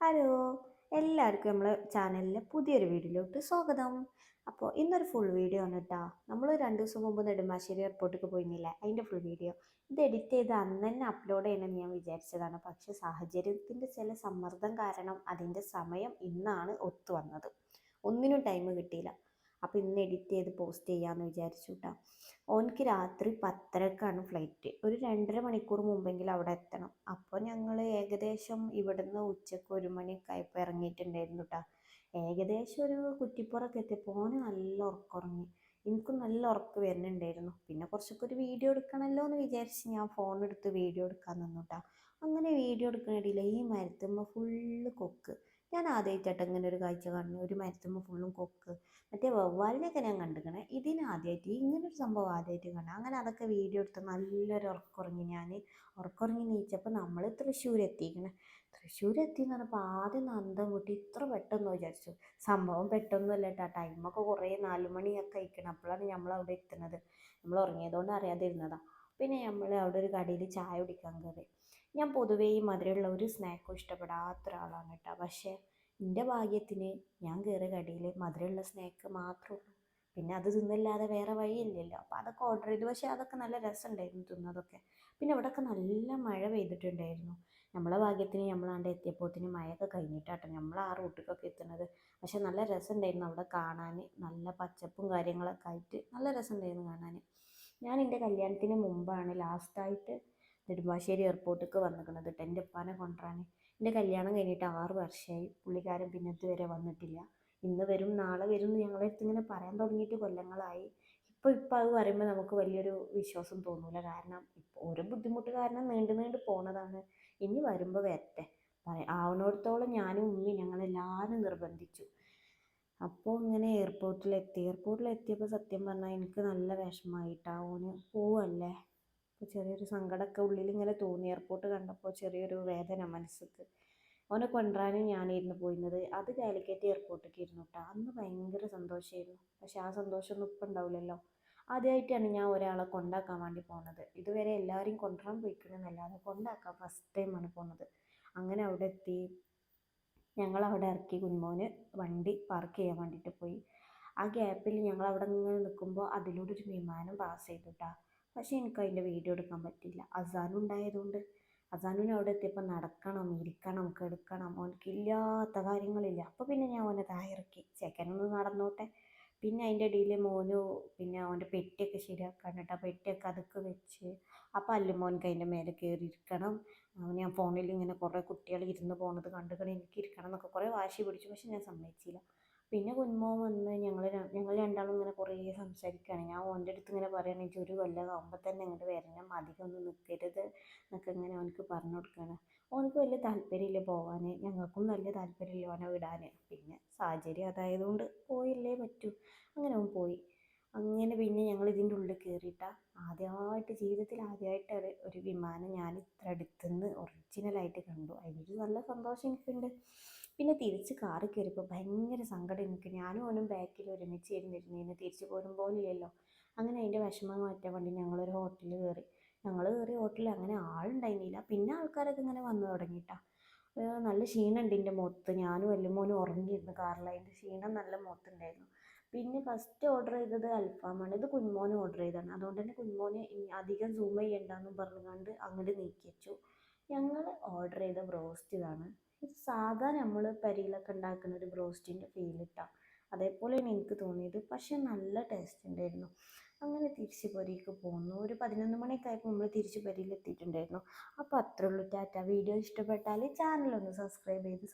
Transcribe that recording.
Hello. എല്ലാവർക്കും നമ്മളെ ചാനലിലെ പുതിയൊരു വീഡിയോയിലോട്ട് സ്വാഗതം. അപ്പോൾ ഇന്നൊരു ഫുൾ വീഡിയോ ആണ് കേട്ടോ നമ്മൾ രണ്ട് ദിവസം മുമ്പ് നെടുമ്പാശ്ശേരി എയർപോർട്ടിലേക്ക് പോയിരുന്നില്ലേ? അതിന്റെ ഫുൾ വീഡിയോ ഇത് എഡിറ്റ് ചെയ്ത് അന്ന് തന്നെ അപ്ലോഡ് ചെയ്യണമെന്ന് ഞാൻ വിചാരിച്ചതാണ്. പക്ഷേ സാഹചര്യത്തിന്റെ ചില സമ്മർദ്ദം കാരണം അതിന്റെ സമയം ഇന്നാണ് ഒത്തു വന്നത്. ഒന്നിനും ടൈം കിട്ടിയില്ല. അപ്പോൾ ഇന്ന് എഡിറ്റ് ചെയ്ത് പോസ്റ്റ് ചെയ്യാമെന്ന് വിചാരിച്ചു കേട്ടോ ഓനക്ക് രാത്രി പത്തരക്കാണ് ഫ്ലൈറ്റ് ഒരു രണ്ടര മണിക്കൂർ മുമ്പെങ്കിലും അവിടെ എത്തണം. അപ്പോൾ ഞങ്ങൾ ഏകദേശം ഇവിടുന്ന് ഉച്ചയ്ക്ക് ഒരു മണിയൊക്കെ ആയപ്പോൾ ഇറങ്ങിയിട്ടുണ്ടായിരുന്നു കേട്ടോ ഏകദേശം ഒരു കുറ്റിപ്പുറൊക്കെ എത്തിയപ്പോൾ ഓന് നല്ല ഉറക്കുറങ്ങി. എനിക്ക് നല്ല ഉറക്ക് വരുന്നുണ്ടായിരുന്നു. പിന്നെ കുറച്ചൊക്കെ ഒരു വീഡിയോ എടുക്കണമല്ലോ എന്ന് വിചാരിച്ച് ഞാൻ ഫോൺ എടുത്ത് വീഡിയോ എടുക്കാൻ നിന്നു കേട്ടോ അങ്ങനെ വീഡിയോ എടുക്കണിടയിൽ ഈ മരത്തുമ്പോൾ ഫുള്ള് കൊക്ക്. ഞാൻ ആദ്യമായിട്ടായിട്ട് ഇങ്ങനെ ഒരു കാഴ്ച കാണുന്നു. ഒരു മരത്തുമ്പോൾ ഫുള്ളും കൊക്ക്. മറ്റേ വവ്വാലിനെയൊക്കെ ഞാൻ കണ്ടിക്കണേ. ഇതിന് ആദ്യമായിട്ട് ഇങ്ങനൊരു സംഭവം ആദ്യമായിട്ട് കാണാം അങ്ങനെ അതൊക്കെ വീഡിയോ എടുത്ത് നല്ലൊരു ഉറക്കുറങ്ങി ഞാൻ ഉറക്കുറങ്ങി നീച്ചപ്പോൾ നമ്മൾ തൃശ്ശൂർ എത്തിക്കണേ തൃശ്ശൂർ എത്തി എന്ന് പറഞ്ഞപ്പോൾ ആദ്യം നന്ദം കൂട്ടി ഇത്ര പെട്ടെന്ന് വിചാരിച്ചു. സംഭവം പെട്ടെന്നല്ല കേട്ടോ ടൈമൊക്കെ കുറേ നാല് മണിയൊക്കെ കഴിക്കണം അപ്പോഴാണ് നമ്മൾ അവിടെ എത്തുന്നത്. നമ്മൾ ഉറങ്ങിയതുകൊണ്ട് അറിയാതെ ഇരുന്നതാണ് പിന്നെ നമ്മൾ അവിടെ ഒരു കടയിൽ ചായ കുടിക്കാൻ കയറി ഞാൻ പൊതുവേ ഈ മധുരമുള്ള ഒരു സ്നാക്കും ഇഷ്ടപ്പെടാത്ത ഒരാളാണ് കേട്ടോ. പക്ഷേ എന്റെ ഭാഗ്യത്തിന് ഞാൻ കയറിയ കടയിൽ മധുരമുള്ള സ്നാക്ക് മാത്രമേ ഉള്ളൂ. പിന്നെ അത് തിന്നില്ലാതെ വേറെ വഴിയില്ലല്ലോ. അപ്പോൾ അതൊക്കെ ഓർഡർ ചെയ്തു. പക്ഷേ അതൊക്കെ നല്ല രസമുണ്ടായിരുന്നു തിന്നതൊക്കെ. പിന്നെ ഇവിടെയൊക്കെ നല്ല മഴ പെയ്തിട്ടുണ്ടായിരുന്നു. നമ്മളെ ഭാഗ്യത്തിന് നമ്മളാണ്ട് എത്തിയപ്പോത്തിന് മഴയൊക്കെ കഴിഞ്ഞിട്ടാട്ടോ നമ്മൾ ആ റൂട്ടിലൊക്കെ എത്തുന്നത്. പക്ഷെ നല്ല രസമുണ്ടായിരുന്നു അവിടെ കാണാൻ നല്ല പച്ചപ്പും കാര്യങ്ങളൊക്കെ ആയിട്ട് നല്ല രസമുണ്ടായിരുന്നു കാണാൻ ഞാൻ എന്റെ കല്യാണത്തിന് മുമ്പാണ് ലാസ്റ്റായിട്ട് നെടുമ്പാശ്ശേരി എയർപോർട്ടിലേക്ക് വന്നിരിക്കുന്നത് കേട്ടോ എന്റെ ഉപ്പാനെ കൊണ്ടുവരാൻ എന്റെ കല്യാണം കഴിഞ്ഞിട്ട് ആറ് വർഷമായി. പുള്ളിക്കാരൻ പിന്നെ ഇതുവരെ വന്നിട്ടില്ല. ഇന്ന് വരും നാളെ വരും എന്ന് ഞങ്ങളെ അടുത്ത് ഇങ്ങനെ പറയാൻ തുടങ്ങിയിട്ട് കൊല്ലങ്ങളായി. ഇപ്പോൾ ഇപ്പോൾ അത് പറയുമ്പോൾ നമുക്ക് വലിയൊരു വിശ്വാസം തോന്നൂല. കാരണം ഓരോ ബുദ്ധിമുട്ട് കാരണം നീണ്ടു നീണ്ടു പോണതാണ്. ഇനി വരുമ്പോൾ വരട്ടെ. പറയാം ആവണോടത്തോളം ഞാനും ഉമ്മയും ഞങ്ങളെല്ലാവരും നിർബന്ധിച്ചു. അപ്പോൾ ഇങ്ങനെ എയർപോർട്ടിലെത്തി എയർപോർട്ടിലെത്തിയപ്പോൾ സത്യം പറഞ്ഞാൽ എനിക്ക് നല്ല വിഷമമായിട്ടാ ഓന് പോവല്ലേ? അപ്പോൾ ചെറിയൊരു സങ്കടമൊക്കെ ഉള്ളിൽ ഇങ്ങനെ തോന്നി. എയർപോർട്ട് കണ്ടപ്പോൾ ചെറിയൊരു വേദന മനസ്സിക്ക്. ഓനെ കൊണ്ടുവരാനും ഞാനായിരുന്നു പോയിരുന്നത്. അത് കാലിക്കറ്റ് എയർപോർട്ടിലേക്ക് ഇരുന്നു കേട്ടോ അന്ന് ഭയങ്കര സന്തോഷമായിരുന്നു പക്ഷെ ആ സന്തോഷമൊന്നും ഇപ്പം ഉണ്ടാവില്ലല്ലോ. ആദ്യമായിട്ടാണ് ഞാൻ ഒരാളെ കൊണ്ടാക്കാൻ വേണ്ടി പോണത്. ഇതുവരെ എല്ലാവരെയും കൊണ്ടുവരാൻ പോയിക്കണമെന്നല്ലാതെ കൊണ്ടാക്കാൻ ഫസ്റ്റ് ടൈമാണ് പോണത്. അങ്ങനെ അവിടെ എത്തി ഞങ്ങൾ അവിടെ ഇറക്കി കുഞ്ഞുമോന് വണ്ടി പാർക്ക് ചെയ്യാൻ വേണ്ടിയിട്ട് പോയി. ആ ഗ്യാപ്പിൽ ഞങ്ങൾ അവിടെ ഇങ്ങനെ നിൽക്കുമ്പോൾ അതിലൂടെ ഒരു വിമാനം പാസ് ചെയ്തു പക്ഷേ എനിക്ക് അതിന്റെ വീഡിയോ എടുക്കാൻ പറ്റില്ല. അസാനും ഉണ്ടായതുകൊണ്ട്. അസാനുവിന് അവിടെ എത്തിയപ്പോൾ നടക്കണം ഇരിക്കണം കിടക്കണം. ഓനക്കില്ലാത്ത കാര്യങ്ങളില്ല. അപ്പോൾ പിന്നെ ഞാൻ ഓനെ താഴെ ഇറക്കി. ചെക്കനൊന്ന് നടന്നോട്ടെ. പിന്നെ അതിന്റെ ഇടയിൽ മോന് പിന്നെ അവന്റെ പെട്ടിയൊക്കെ ശരിയാക്കാൻ കേട്ടോ. പെട്ടിയൊക്കെ അതൊക്കെ വെച്ച് അപ്പോൾ അല്ലുമോൻക്ക് അതിന്റെ മേലെ കയറി ഇരിക്കണം. അവൻ ഞാൻ ഫോണിൽ ഇങ്ങനെ കുറേ കുട്ടികൾ ഇരുന്ന് പോകുന്നത് കണ്ടിട്ട് എനിക്ക് ഇരിക്കണം എന്നൊക്കെ കുറേ വാശി പിടിച്ചു. പക്ഷെ ഞാൻ സമ്മതിച്ചില്ല. പിന്നെ കുഞ്ഞുമോൻ വന്ന് ഞങ്ങൾ ഞങ്ങൾ രണ്ടാളും ഇങ്ങനെ കുറേ സംസാരിക്കുകയാണ്. ഞാൻ ഓന്റെ അടുത്ത് ഇങ്ങനെ പറയുകയാണ് എനിക്ക് ഒരു കൊല്ലമാകുമ്പോൾ തന്നെ ഇങ്ങോട്ട് വരണം. അധികം ഒന്നും നിൽക്കരുത് എന്നൊക്കെ ഇങ്ങനെ അവനക്ക് പറഞ്ഞു കൊടുക്കുകയാണ്. ഓനക്ക് വലിയ താല്പര്യമില്ല പോവാൻ ഞങ്ങൾക്കും വലിയ താല്പര്യമില്ല ഓനെ വിടാൻ പിന്നെ സാഹചര്യം അതായതുകൊണ്ട് പോയില്ലേ പറ്റൂ. അങ്ങനെ അവൻ പോയി. അങ്ങനെ പിന്നെ ഞങ്ങൾ ഇതിന്റെ ഉള്ളിൽ കയറിയിട്ട ആദ്യമായിട്ട് ജീവിതത്തിൽ ആദ്യമായിട്ട് ഒരു വിമാനം ഞാൻ ഇത്ര അടുത്തുനിന്ന് ഒറിജിനലായിട്ട് കണ്ടു. അതിനൊരു നല്ല സന്തോഷം എനിക്കുണ്ട്. പിന്നെ തിരിച്ച് കാറ് കയറിയപ്പോൾ ഭയങ്കര സങ്കടം എനിക്ക്. ഞാനും ഓനും ബാക്കിൽ ഒരുമിച്ച് ഇരുന്നിരുന്നതിന് തിരിച്ച് പോരുമ്പോലില്ലല്ലോ അങ്ങനെ അതിന്റെ വിഷമം മാറ്റാൻ വേണ്ടി ഞങ്ങളൊരു ഹോട്ടലിൽ കയറി ഞങ്ങൾ കയറി ഹോട്ടലിൽ അങ്ങനെ ആളുണ്ടായിരുന്നില്ല. പിന്നെ ആൾക്കാരൊക്കെ ഇങ്ങനെ വന്നു തുടങ്ങിയിട്ടാ നല്ല ക്ഷീണമുണ്ട് എന്റെ മുഖത്ത്. ഞാനും വല്യമ്മോനും ഉറങ്ങിയിരുന്നു കാറിൽ. അതിന്റെ ക്ഷീണം നല്ല മുഖത്തുണ്ടായിരുന്നു. പിന്നെ ഫസ്റ്റ് ഓർഡർ ചെയ്തത് അൽഫാമാണ്. ഇത് കുഞ്ഞുമോൻ ഓർഡർ ചെയ്തതാണ്. അതുകൊണ്ട് തന്നെ കുഞ്ഞുമോന് അധികം സൂം ചെയ്യണ്ടെന്നും പറഞ്ഞുകൊണ്ട് അങ്ങോട്ട് നീക്കി വെച്ചു ഞങ്ങൾ ഓർഡർ ചെയ്ത ബ്രോസ്റ്റ് ഇതാണ്. ഇത് സാധാ നമ്മൾ പരിയിലൊക്കെ ഉണ്ടാക്കുന്ന ഒരു ബ്രോസ്റ്റിന്റെ ഫീൽ ഇട്ടാണ് അതേപോലെയാണ് എനിക്ക് തോന്നിയത്. പക്ഷെ നല്ല ടേസ്റ്റ് ഉണ്ടായിരുന്നു അങ്ങനെ തിരിച്ച് പൊരിക്ക് പോന്നു. ഒരു പതിനൊന്ന് മണിയൊക്കെ ആയപ്പോൾ നമ്മൾ തിരിച്ച് പൊരിയിൽ എത്തിയിട്ടുണ്ടായിരുന്നു അപ്പോൾ അത്രയുള്ളൂ ടാറ്റ. വീഡിയോ ഇഷ്ടപ്പെട്ടാൽ ചാനൽ ഒന്ന് സബ്സ്ക്രൈബ് ചെയ്ത്